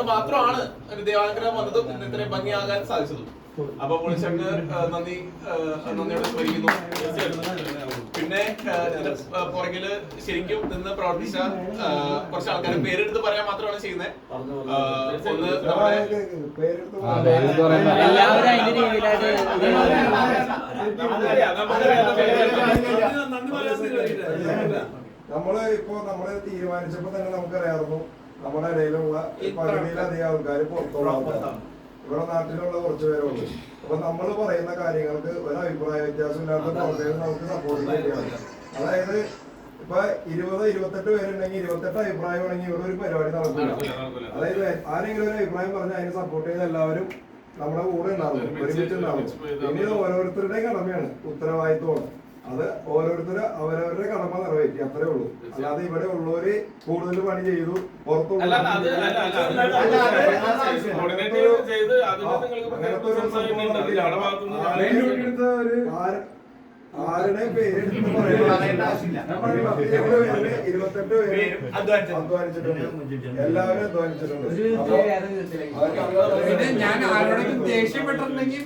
അതുകൊണ്ട് മാത്രമാണ് ഒരു ദേവാനുഗ്രഹം വന്നതും ഇന്ന് ഇത്രയും ഭംഗിയാകാൻ സാധിച്ചതും. അപ്പൊ പൊളിച്ചക്ക് നന്ദി നന്ദിയോടെ സ്മരിക്കുന്നു പിന്നെ പുറകിൽ ശരിക്കും നിന്ന് പ്രവർത്തിച്ച കുറച്ച് ആൾക്കാരെ പേരെടുത്ത് പറയാൻ മാത്രമാണ് ചെയ്യുന്നത് ഒന്ന് നമ്മൾ ഇപ്പൊ നമ്മൾ തീരുമാനിച്ചപ്പോ തന്നെ നമുക്കറിയാമായിരുന്നു. നമ്മുടെ ഇടയിലുള്ള പകുതിയിലധികം ആൾക്കാർ പുറത്തുള്ള ആൾക്കാരാണ്. ഇവിടെ നാട്ടിലുള്ള കുറച്ച് പേരുണ്ട്. അപ്പൊ നമ്മൾ പറയുന്ന കാര്യങ്ങൾക്ക് ഒരു അഭിപ്രായ വ്യത്യാസം ഇല്ലാത്ത പ്രവർത്തകർ നമുക്ക് സപ്പോർട്ട് ചെയ്യുകയാണ് അതായത് ഇപ്പൊ ഇരുപത് ഇരുപത്തെട്ട് പേരുണ്ടെങ്കിൽ ഇരുപത്തെട്ട് അഭിപ്രായം ആണെങ്കിൽ ഇവിടെ ഒരു പരിപാടി നടക്കില്ല അതായത് ആരെങ്കിലും ഒരു അഭിപ്രായം പറഞ്ഞാൽ അതിനെ സപ്പോർട്ട് ചെയ്ത് എല്ലാവരും നമ്മുടെ കൂടെ ഉണ്ടാവും. ഒരുമിച്ച് ഉണ്ടാവും. ഇനി ഓരോരുത്തരുടെയും കടമയാണ് ഉത്തരവാദിത്വമാണ്. അത് ഓരോരുത്തര് അവരവരുടെ കടമ നിറവേറ്റി അത്രേ ഉള്ളൂ. അല്ലാതെ ഇവിടെ ഉള്ളവര് കൂടുതൽ പണി ചെയ്തു പുറത്തുള്ള അല്ല, അല്ല, അത് അല്ല, അല്ല, അത് coordinate ചെയ്ത് ചെയ്ത് നിങ്ങൾക്ക് അങ്ങനത്തെ ഒരു സംഭവം സംസാരിക്കുന്നുണ്ട്. ഞങ്ങളുടെ ഭാഗത്തുനിന്ന് ആരെയും ആര്- ആരുടെയും പേരെടുത്ത് പറയേണ്ട ആവശ്യമില്ല. ഇരുപത് പേര്, ഇരുപത്തെട്ട് പേര് അധ്വാനിച്ചിട്ടുണ്ട്. എല്ലാവരും അധ്വാനിച്ചിട്ടുണ്ട്. ഞാൻ ആരോടെങ്കിലും ദേഷ്യപ്പെട്ടിട്ടുണ്ടെങ്കിൽ